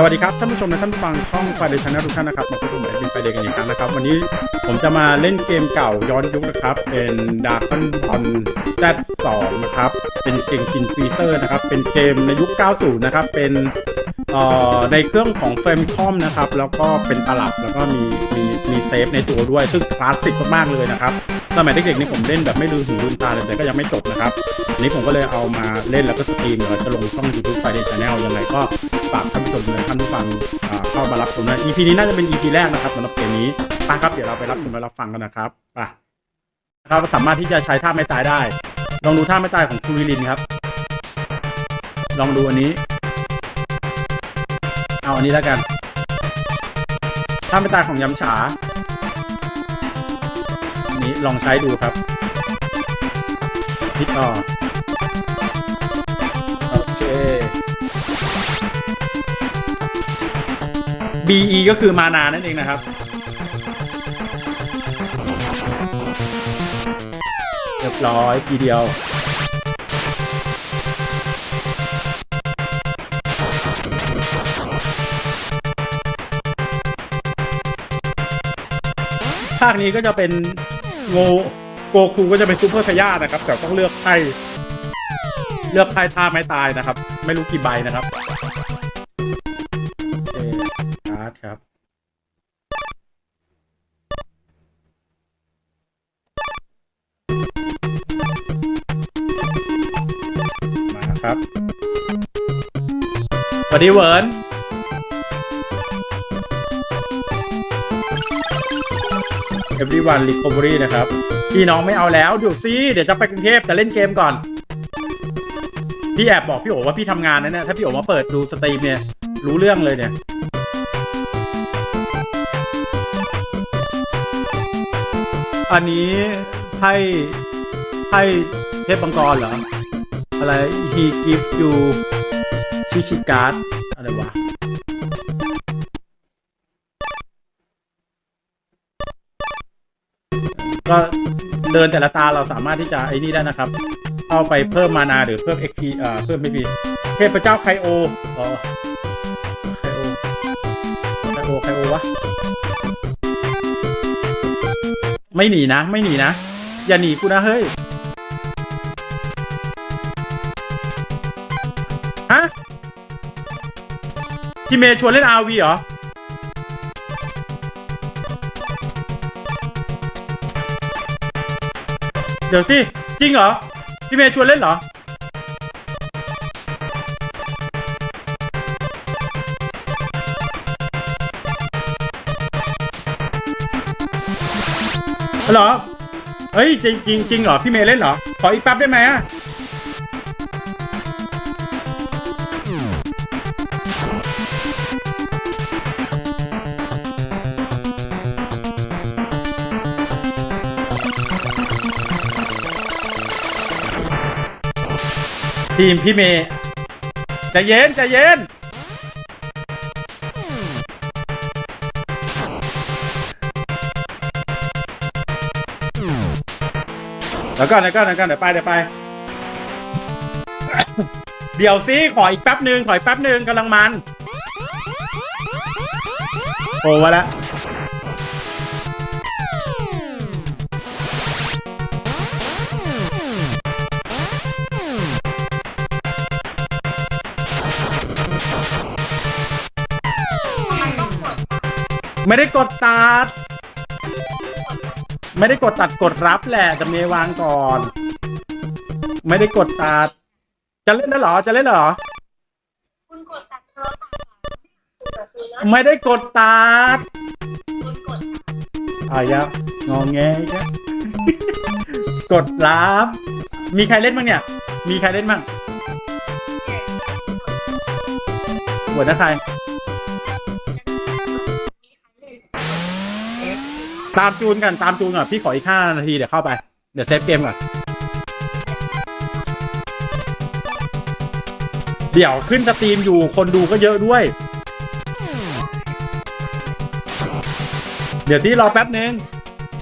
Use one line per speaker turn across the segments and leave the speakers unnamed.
สวัสดีครับท่านผู้ชมและท่านผู้ฟังช่องไฟเดชนแนลทุกท่านนะครับมาพบกับผมเป็นไฟเดย์กันอีกครั้งนะครับ วันนี้ผมจะมาเล่นเกมเก่าย้อนยุคนะครับ เป็นดาร์คอนบอลแซดสองนะครับ เป็นเกมกินฟรีเซอร์นะครับ เป็นเกมในยุค 90 นะครับ เป็น ในเครื่องของเฟรมคอมนะครับ แล้วก็เป็นตลับแล้วก็มีมีมีเซฟในตัวด้วย ซึ่งคลาสสิกมากๆเลยนะครับสมัยเด็กๆนี่ผมเล่นแบบไม่ลืมหูลืมตาเลยแต่ก็ยังไม่จบนะครับอันนี้ผมก็เลยเอามาเล่นแล้วก็สตรีมเดี๋ยวจะลงช่อง YouTube ไฟเดย์ชาแนลยังไงก็ฝากท่านผู้ชมและท่านผู้ฟังเข้ามารับชมนะ EP นี้น่าจะเป็น EP แรกนะครับสำหรับเกมนี้ไปครับเดี๋ยวเราไปรับชมและรับฟังกันนะครับไปนะครับสามารถที่จะใช้ท่าไม่ตายได้ ลองดูท่าไม่ตายของคูริลินครับ ลองดูอันนี้ เอาอันนี้แล้วกันท่าไม่ตายของยำฉาอันนี้ลองใช้ดูครับพิดออโอเค BE ก็คือมานานั่นเองนะครับ เรียบร้อยทีเดียว ภาคนี้ก็จะเป็นโงโกคูก็จะเป็นซูเปอร์ชายานะครับ แต่ต้องเลือกไพ่เลือกไพ่ท่าไม่ตายนะครับ ไม่รู้กี่ใบนะครับการ์ดครับ มาครับสวัสดีเวิร์น everyone recovery นะครับ พี่น้องไม่เอาแล้วเดี๋ยวซิเดี๋ยวจะไปกรุงเทพแต่เล่นเกมก่อน พี่แอบบอกพี่โอว่าพี่ทำงานนะเนี่ยถ้าพี่โอมาเปิดดูสตรีมเนี่ย รู้เรื่องเลยเนี่ยอันนี้ไพ่ไพ่เทพบังกรเหรอ อะไร he give you ชิชิการ์ดอะไรวะ ก็เดินแต่ละตาเราสามารถที่จะไอ้นี่ได้นะครับ เข้าไปเพิ่มมานาหรือเพิ่ม XP เอ่อเพิ่มไม่พีเทพเจ้าไคโออ๋อไคโอไคโอไคโอวะไม่หนีนะ ไม่หนีนะ อย่าหนีกูนะเฮ้ยฮะพี่เมย์ชวนเล่น RV เหรอ เดี๋ยวสิ จริงเหรอ พี่เมย์ชวนเล่นเหรอ เหรอ เฮ้ยจริงจริงจริงเหรอ พี่เมย์เล่นเหรอ ขออีกแป๊บได้ไหมอะ ทีมพี่เมย์จะเย็นจะเย็น เดี๋ยวก่อนเดี๋ยวก่อนเดี๋ยวก่อนเดี๋ยวไปเดี๋ยวไป เดี๋ยวซิขออีกแป๊บหนึ่งขออีกแป๊บหนึ่งกำลังมัน โอ้วะแล้ว ไม่ได้กดตัด ไม่ได้กดตัดกดรับแหละจะเมวางก่อน ไม่ได้กดตัด จะเล่นแล้วเหรอ จะเล่นแล้วเหรอ
คุณกดตัดโทรศัพท์คุณคือแล้ว
ไม่ได้กดตัด
คุณกด
อายะงองแงอีกแล้ว กดรับ มีใครเล่นบ้างเนี่ย มีใครเล่นบ้างหัวหน้าใคร ตามจูนกันตามจูนก่อนพี่ขออีกห้านาทีเดี๋ยวเข้าไป เดี๋ยวเซฟเกมก่อน เดี๋ยวขึ้นสตรีมอยู่คนดูก็เยอะด้วย เดี๋ยวที่รอแป๊บนึง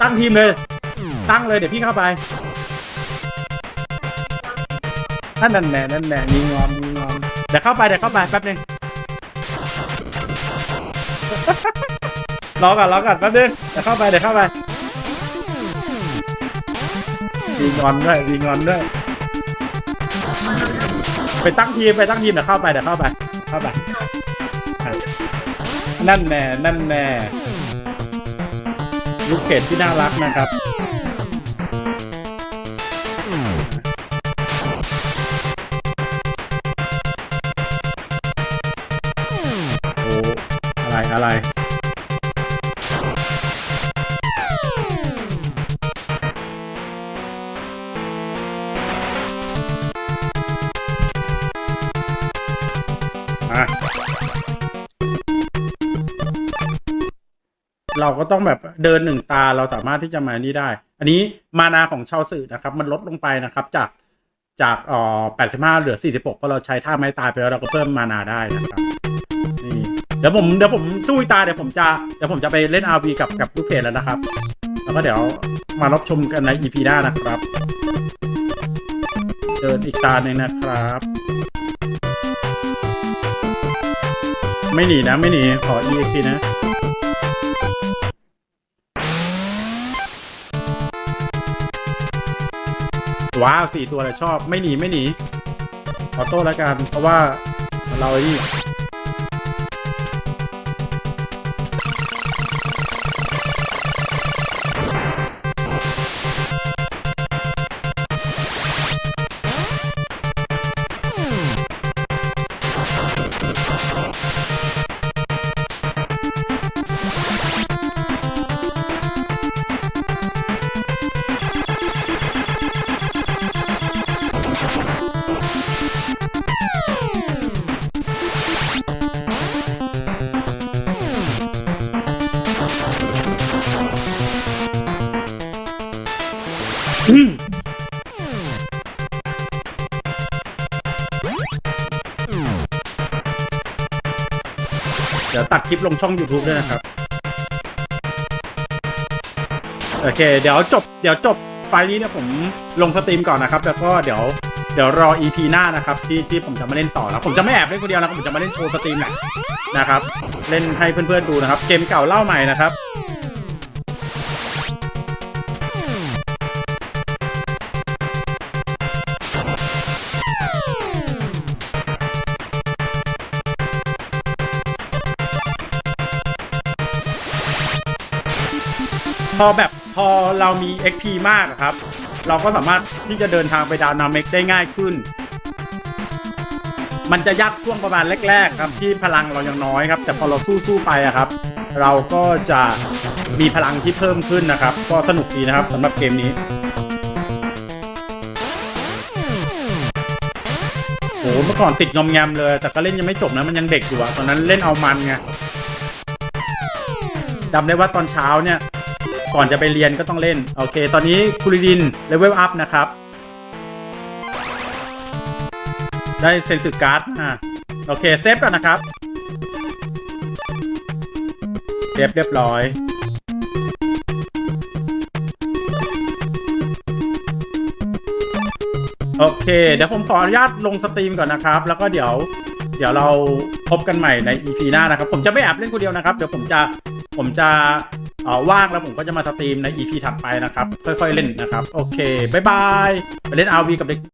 ตั้งทีมเลย ตั้งเลยเดี๋ยวพี่เข้าไปนั่นนั่นแน่นั่นแน่มีงอมมีงอมเดี๋ยวเข้าไปเดี๋ยวเข้าไปแป๊บนึง รอก่อนรอก่อนแป๊บนึงเดี๋ยวเข้าไปเดี๋ยวเข้าไปวีงอนด้วยวีงอนด้วยไปตั้งทีมไปตั้งทีมเดี๋ยวเข้าไปเดี๋ยวเข้าไป เข้าไปนั่นแน่นั่นแน่ลูกเพจที่น่ารักนะครับโอ้อะไรอะไร เราก็ต้องแบบเดินหนึ่งตาเราสามารถที่จะมานี่ได้ อันนี้มานาของชาวสื่อนะครับ มันลดลงไปนะครับ จากจากเอ่อ85เหลือ46เพราะเราใช้ท่าไม้ตายไปแล้วเราก็เพิ่มมานาได้นะครับนี่เดี๋ยวผมเดี๋ยวผมสู้ตาเดี๋ยวผมจะเดี๋ยวผมจะไปเล่น RV กับกับลูกเพจแล้วนะครับ แล้วก็เดี๋ยวมารับชมกันใน EP หน้านะครับเดินอีกตาหนึ่งนะครับ ไม่หนีนะไม่หนีขอ EXP นะ ว้าวสี่ตัวเลยชอบไม่หนีไม่หนีออโต้แล้วกัน เพราะว่าเราไอ้นี่ ดี๋ยวตัดคลิปลงช่อง YouTube ด้วยนะครับ โอเค เดี๋ยวจบ เดี๋ยวจบไฟล์นี้เนี่ยผมลงสตรีมก่อนนะครับ แล้วก็เดี๋ยวเดี๋ยวรอ EP หน้านะครับที่ที่ผมจะมาเล่นต่อแล้วผมจะไม่แอบเล่นคนเดียวนะผมจะมาเล่นโชว์สตรีมแหละนะครับ เล่นให้เพื่อนๆดูนะครับ เกมเก่าเล่าใหม่นะครับ พอแบบพอเรามี XP มากครับ เราก็สามารถที่จะเดินทางไปดาวนาเมกได้ง่ายขึ้น มันจะยากช่วงประมาณแรก ๆ ครับ ที่พลังเรายังน้อยครับ แต่พอเราสู้ๆไปอะครับ เราก็จะมีพลังที่เพิ่มขึ้นนะครับ ก็สนุกดีนะครับสำหรับเกมนี้โอ้เมื่อก่อนติดงอมแงมเลย แต่ก็เล่นยังไม่จบนะมันยังเด็กอยู่อะตอนนั้นเล่นเอามันไงจำได้ว่าตอนเช้าเนี่ย ก่อนจะไปเรียนก็ต้องเล่น โอเค ตอนนี้คุริดินเลเวลอัพนะครับ ได้เซนสึการ์ดอะโอเค เซฟก่อนนะครับเซฟเรียบร้อย โอเค เดี๋ยวผมขออนุญาตลงสตรีมก่อนนะครับ แล้วก็เดี๋ยว เดี๋ยวเราพบกันใหม่ใน EP หน้านะครับ ผมจะไม่แอบเล่นคนเดียวนะครับ เดี๋ยวผมจะ ผมจะ เอ่อว่างแล้วผมก็จะมาสตรีมใน EP ถัดไปนะครับ ค่อยๆเล่นนะครับ โอเค บ๊ายบาย ไปเล่น RV กับเด็ก